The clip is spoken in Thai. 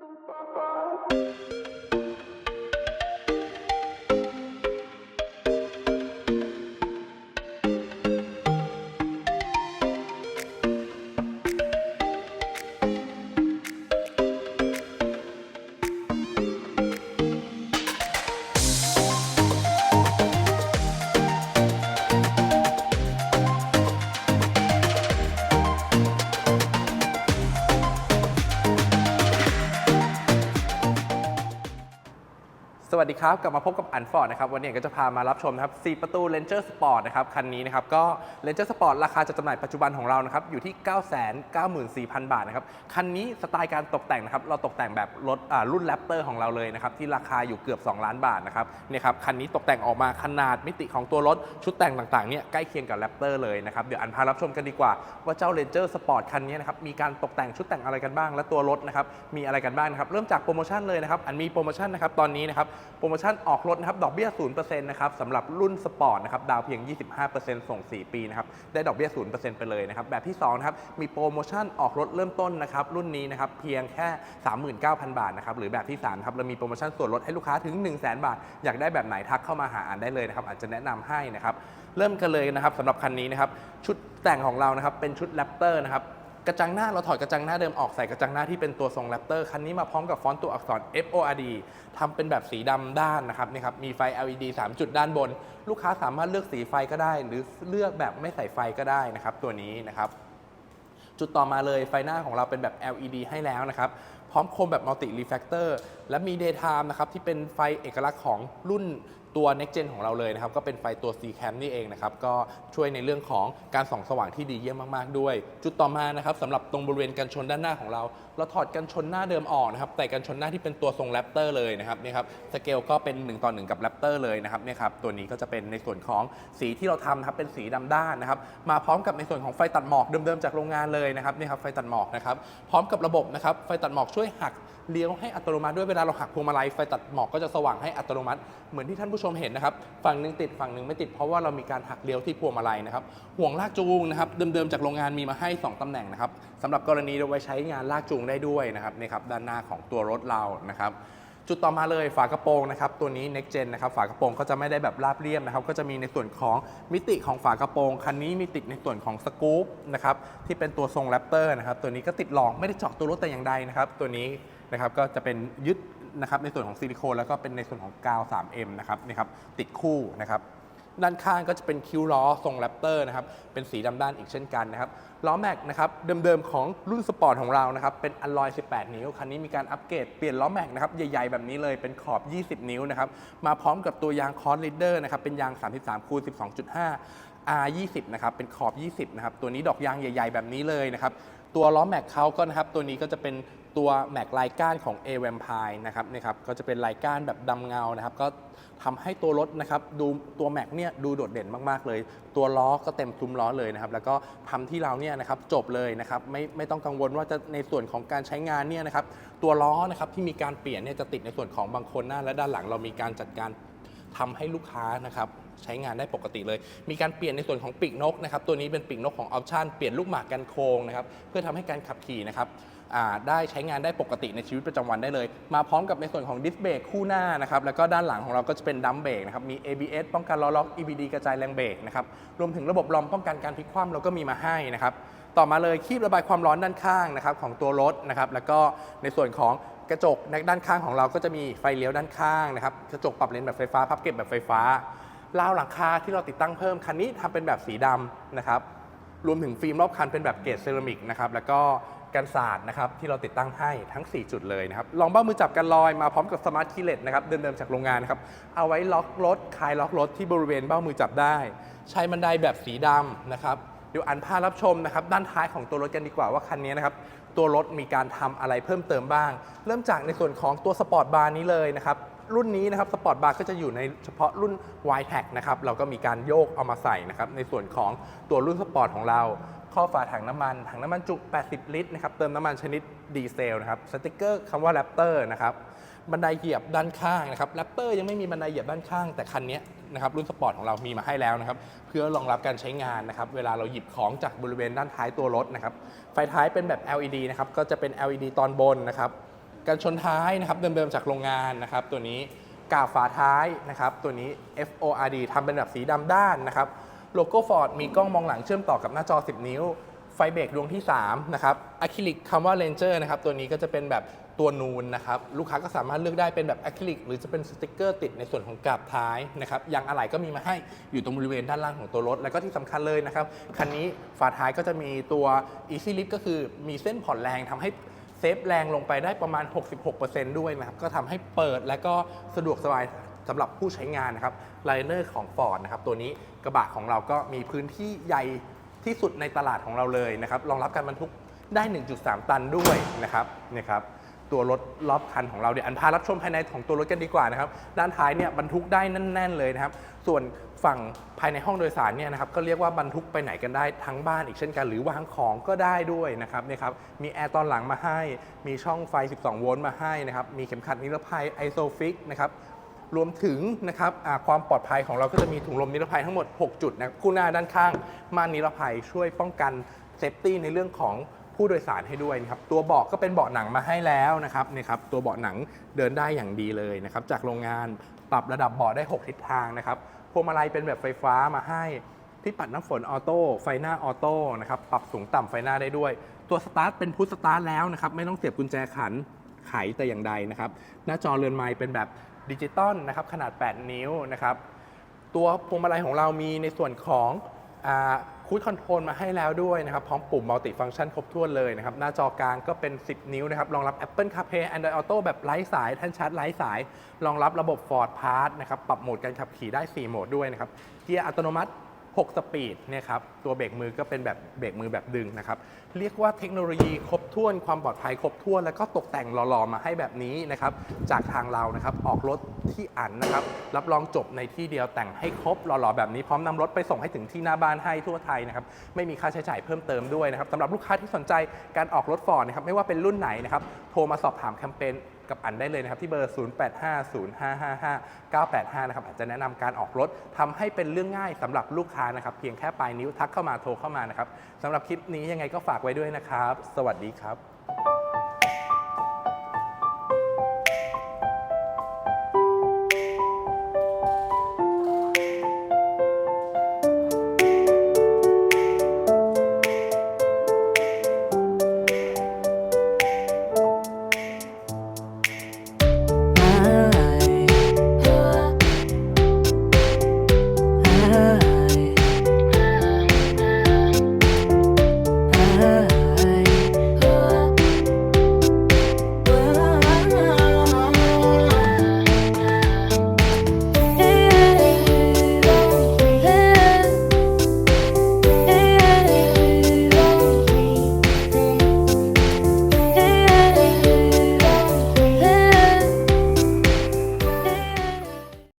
Bye. สวัสดีครับ กลับมาพบกับอันฟอร์ดนะครับ วันนี้ก็จะพามารับชมนะครับ 4 ประตู Ranger Sport นะครับ คันนี้นะครับ ก็ Ranger Sport ราคาจัดจำหน่ายปัจจุบันของเรานะครับ อยู่ที่ 994,000 บาทนะครับ คันนี้สไตล์การตกแต่งนะครับ เราตกแต่งแบบรถรุ่นแรปเตอร์ของเราเลยนะครับ ที่ราคาอยู่เกือบ 2 ล้านบาทนะครับเนี่ยครับ คันนี้ตกแต่งออกมาขนาดมิติของตัวรถ ชุดแต่งต่างๆเนี่ยใกล้เคียงกับแรปเตอร์เลยนะครับ เดี๋ยวอันพารับชมกันดีกว่า ว่าเจ้า Ranger Sport คันนี้นะครับ มีการตกแต่งชุดแต่งอะไรกันบ้าง และตัวรถนะครับ มีอะไรกันบ้างนะครับ เริ่มจากโปรโมชั่นเลยนะครับ อันมีโปรโมชั่นนะครับ ตอนนี้นะครับโปรโมชั่นออกรถนะครับ ดอกเบี้ย 0%นะครับสำหรับรุ่นสปอร์ตนะครับ ดาวเพียง 25%ส่ง 4 ปีนะครับ ได้ดอกเบี้ย 0%ไปเลยนะครับ แบบที่2นะครับ มีโปรโมชั่นออกรถเริ่มต้นนะครับ รุ่นนี้นะครับ เพียงแค่ 39,000 บาทนะครับ หรือแบบที่3ครับ เรามีโปรโมชั่นส่วนลดให้ลูกค้าถึง 1 0 0 0 0แบาท อยากได้แบบไหนทักเข้ามาหาอ่านได้เลยนะครับ อาจจะแนะนำให้นะครับ เริ่มกันเลยนะครับสำหรับคันนี้นะครับ ชุดแต่งของเรานะครับ เป็นชุดแรปเตอร์นะครับ กระจังหน้าเราถอดกระจังหน้าเดิมออกใส่กระจังหน้าที่เป็นตัวทรงแรปเตอร์คันนี้มาพร้อมกับฟอนต์ตัวอักษร FORD ทำเป็นแบบสีดำด้านนะครับนี่ครับมีไฟ LED 3 จุดด้านบน ลูกค้าสามารถเลือกสีไฟก็ได้ หรือเลือกแบบไม่ใส่ไฟก็ได้นะครับตัวนี้นะครับจุดต่อมาเลยไฟหน้าของเราเป็นแบบ LED ให้แล้วนะครับ พร้อมโคมแบบ Multi Reflector และมี Daytime นะครับที่เป็นไฟเอกลักษณ์ของรุ่นตัว Next Gen ของเราเลยนะครับ ก็เป็นไฟตัว C Cam นี่เองนะครับ ก็ช่วยในเรื่องของการส่องสว่างที่ดีเยี่ยมมาก ๆ ด้วย จุดต่อมานะครับสำหรับตรงบริเวณกันชนด้านหน้าของเรา เราถอดกันชนหน้าเดิมออกนะครับ แต่กันชนหน้าที่เป็นตัวทรงแรปเตอร์เลยนะครับนี่ครับสเกลก็เป็น 1 ต่อ 1 กับแรปเตอร์เลยนะครับนี่ครับตัวนี้ก็จะเป็นในส่วนของสีที่เราทำนะครับเป็นสีดำด้านนะครับมาพร้อมกับในส่วนของไฟตัดหมอกเดิมๆจากโรงงานเลยนะครับนี่ครับไฟตัดหมอกนะครับพร้อมกับระบบนะครับไฟตัดหมอกช่วยหักเลี้ยวให้อัตโนมัติด้วยเวลาเราหักพวงมาลัยไฟตัดหมอกก็จะสว่างให้อัตโนมัติเหมือนที่ท่านผู้ชมเห็นนะครับฝั่งหนึ่งติดฝั่งหนึ่งไม่ติดเพราะว่าเรามีการหักเลี้ยวที่พวงมาลัยนะครับห่วงลากจูงนะครับเดิมๆจากโรงงานมีมาให้สองตำแหน่งนะครับสำหรับกรณีเราไว้ใช้งานลากจูงได้ด้วยนะครับนี่ครับด้านหน้าของตัวรถเรานะครับ จุดต่อมาเลยฝากระโปรงนะครับตัวนี้ next gen นะครับฝากระโปรงก็จะไม่ได้แบบราบเรียบนะครับก็จะมีในส่วนของมิติของฝากระโปรงคันนี้มีติดในส่วนของสกู๊ปนะครับที่เป็นตัวทรงแรปเตอร์นะครับตัวนี้ก็ติดรองไม่ได้เจาะตัวรถแต่อย่างใดนะครับตัวนี้นะครับก็จะเป็นยึดนะครับในส่วนของซิลิโคนแล้วก็เป็นในส่วนของกาว 3M นะครับนี่ครับติดคู่นะครับ ด้านข้างก็จะเป็นคิ้วล้อทรงแรปเตอร์นะครับ เป็นสีดำด้านอีกเช่นกันนะครับ ล้อแม็กนะครับ เดิมๆ ของรุ่นสปอร์ตของเรานะครับ เป็นอลลอย 18 นิ้ว คันนี้มีการอัปเกรดเปลี่ยนล้อแม็กนะครับ ใหญ่ๆ แบบนี้เลย เป็นขอบ 20 นิ้วนะครับ มาพร้อมกับตัวยางคอร์สลีดเดอร์นะครับ เป็นยาง 33คูณ12.5 R20 นะครับ เป็นขอบ 20 นะครับ ตัวนี้ดอกยางใหญ่ ๆ แบบนี้เลยนะครับ ตัวล้อแม็กเขาก็นะครับ ตัวนี้ก็จะเป็นตัวแม็กลายก้านของ a v a m p i r e นะครับนี่ครับก็จะเป็นลายก้านแบบดำเงานะครับ ก็ทำให้ตัวรถนะครับดูตัวแม็กเนี่ยดูโดดเด่นมากๆเลย ตัวล้อก็เต็มซุ้มล้อเลยนะครับ แล้วก็ทำที่เราเนี่ยนะครับจบเลยนะครับไม่ไม่ต้องกังวลว่าจะในส่วนของการใช้งานเนี่ยนะครับตัวล้อนะครับที่มีการเปลี่ยนเนี่ยจะติดในส่วนของบางคนหน้าและด้านหลังเรามีการจัดการทำให้ลูกค้านะครับ ใช้งานได้ปกติเลย มีการเปลี่ยนในส่วนของปีกนกนะครับ ตัวนี้เป็นปีกนกของออปชันเปลี่ยนลูกหมากกันโค้งนะครับ เพื่อทำให้การขับขี่นะครับได้ใช้งานได้ปกติในชีวิตประจำวันได้เลย มาพร้อมกับในส่วนของดิสเบรกคู่หน้านะครับ แล้วก็ด้านหลังของเราก็จะเป็นดัมเบรกนะครับ มี ABS ป้องกันล้อล็อก EBD กระจายแรงเบรกนะครับ รวมถึงระบบลอมป้องกันการพลิกคว่ำเราก็มีมาให้นะครับ ต่อมาเลยคีบระบายความร้อนด้านข้างนะครับของตัวรถนะครับ แล้วก็ในส่วนของกระจกในด้านข้างของเราก็จะมีไฟเลี้ยวด้านข้างนะครับ กระจกปรับเลนแบบไฟฟ้า พับเก็บแบบไฟฟ้า ราวหลังคาที่เราติดตั้งเพิ่มคันนี้ทำเป็นแบบสีดำนะครับรวมถึงฟิล์มรอบคันเป็นแบบเกรดเซรามิกนะครับแล้วก็กันศาสตร์นะครับที่เราติดตั้งให้ทั้ง 4 จุดเลยนะครับลองเบ้ามือจับกันลอยมาพร้อมกับสมาร์ทคีเลสนะครับเดิมๆจากโรงงานนะครับเอาไว้ล็อกรถคลายล็อกรถที่บริเวณเบ้ามือจับได้ ใช้บันไดแบบสีดำนะครับเดี๋ยวอันพารับชมนะครับด้านท้ายของตัวรถกันดีกว่าว่าคันนี้นะครับตัวรถมีการทำอะไรเพิ่มเติมบ้าง เริ่มจากในส่วนของตัวสปอร์ตบาร์นี้เลยนะครับ รุ่นนี้นะครับสปอร์ตบาร์ก็จะอยู่ในเฉพาะรุ่น y t a c นะครับเราก็มีการโยกเอามาใส่นะครับในส่วนของตัวรุ่นสปอร์ตของเราข้อฝาถังน้ำมัน ถังน้ำมันจุ 80 ลิตรนะครับเติมน้ำมันชนิดดีเซลนะครับสติกเกอร์คำว่าแรปเตอร์นะครับบันไดเหยียบด้านข้างนะครับแรปเตอร์ยังไม่มีบันไดเหยียบด้านข้างแต่คันนี้นะครับรุ่นสปอร์ตของเรามีมาให้แล้วนะครับเพื่อรองรับการใช้งานนะครับเวลาเราหยิบของจากบริเวณด้านท้ายตัวรถนะครับไฟท้ายเป็นแบบ LED นะครับก็จะเป็น LED ตอนบนนะครับ กันชนท้ายนะครับเดิมๆจากโรงงานนะครับ ตัวนี้กาบฝาท้ายนะครับ ตัวนี้ FORD ทำเป็นแบบสีดำด้านนะครับ โลโก้ Ford มีกล้องมองหลังเชื่อมต่อกับหน้าจอ 10 นิ้ว ไฟเบรกดวงที่ 3 นะครับอะคริลิกคำว่า Ranger นะครับ ตัวนี้ก็จะเป็นแบบตัวนูนนะครับ ลูกค้าก็สามารถเลือกได้เป็นแบบอะคริลิกหรือจะเป็นสติกเกอร์ติดในส่วนของกาบท้ายนะครับยางอะไหล่ก็มีมาให้อยู่ตรงบริเวณด้านล่างของตัวรถ แล้วก็ที่สำคัญเลยนะครับ คันนี้ฝาท้ายก็จะมีตัว Easy Lift ก็คือมีเส้นผ่อนแรงทำให้ เซฟแรงลงไปได้ประมาณ 66%ด้วยนะครับ ก็ทำให้เปิดและก็สะดวกสบายสำหรับผู้ใช้งานนะครับไลเนอร์ของ Ford นะครับ ตัวนี้กระบะของเราก็มีพื้นที่ใหญ่ที่สุดในตลาดของเราเลยนะครับ รองรับการบรรทุกได้ 1.3 ตันด้วยนะครับเนี่ยครับ ตัวรถรอบคันของเราเดี๋ยอันพารับชมภายในของตัวรถกันดีกว่านะครับ ด้านท้ายเนี่ยบรรทุกได้แน่น ๆ เลยนะครับ ส่วนฝั่งภายในห้องโดยสารเนี่ยนะครับก็เรียกว่าบรรทุกไปไหนกันได้ทั้งบ้านอีกเช่นกัน หรือวางของก็ได้ด้วยนะครับเนี่ยครับมีแอร์ตอนหลังมาให้ มีช่องไฟ 12 โวลต์มาให้นะครับมีเข็มขัดนิรภัยไอโซฟิกนะครับรวมถึงนะครับความปลอดภัยของเราก็จะมีถุงลมนิรภัยทั้งหมด 6 จุดนะครับคู่หน้าด้านข้างม่านนิรภัยช่วยป้องกันเซฟตี้ในเรื่องของ ผู้โดยสารให้ด้วยนะครับตัวเบาะก็เป็นเบาะหนังมาให้แล้วนะครับนี่ครับตัวเบาะหนังเดินได้อย่างดีเลยนะครับจากโรงงานปรับระดับเบาะได้ 6 ทิศทางนะครับพวงมาลัยเป็นแบบไฟฟ้ามาให้ที่ปัดน้ำฝนออโต้ไฟหน้าออโต้นะครับปรับสูงต่ำไฟหน้าได้ด้วย ตัวสตาร์ทเป็นพุทสตาร์ทแล้วนะครับไม่ต้องเสียบกุญแจขันไขแต่อย่างใดนะครับหน้าจอเรือนไม้เป็นแบบดิจิตอลนะครับขนาด 8 นิ้วนะครับตัวพวงมาลัยของเรามีในส่วนของ คูดคอนโทรลมาให้แล้วด้วยนะครับ พร้อมปุ่มมัลติฟังก์ชันครบถ้วนเลยนะครับ หน้าจอกลางก็เป็น 10 นิ้วนะครับ รองรับ Apple CarPlay Android Auto แบบไร้สายท่นชาร์จไร้สาย รองรับระบบ Ford Pass นะครับ ปรับโหมดการขับขี่ได้ 4 โหมดด้วยนะครับ เกียร์อัตโนมัติ 6 สปีดเนี่ยครับตัวเบรกมือก็เป็นแบบเบรกมือแบบดึงนะครับเรียกว่าเทคโนโลยีครบถ้วนความปลอดภัยครบถ้วน แล้วก็ตกแต่งหล่อๆมาให้แบบนี้นะครับจากทางเรานะครับออกรถที่อันนะครับรับรองจบในที่เดียวแต่งให้ครบหล่อๆแบบนี้พร้อมนำรถไปส่งให้ถึงที่หน้าบ้านให้ทั่วไทยนะครับไม่มีค่าใช้จ่ายเพิ่มเติมด้วยนะครับสำหรับลูกค้าที่สนใจการออกรถฟอร์ดนะครับไม่ว่าเป็นรุ่นไหนนะครับโทรมาสอบถามแคมเปญ กับอันได้เลยนะครับที่เบอร์ 0850555985 นะครับอาจจะแนะนำการออกรถทำให้เป็นเรื่องง่ายสำหรับลูกค้านะครับเพียงแค่ปลายนิ้วทักเข้ามาโทรเข้ามานะครับสำหรับคลิปนี้ยังไงก็ฝากไว้ด้วยนะครับ สวัสดีครับ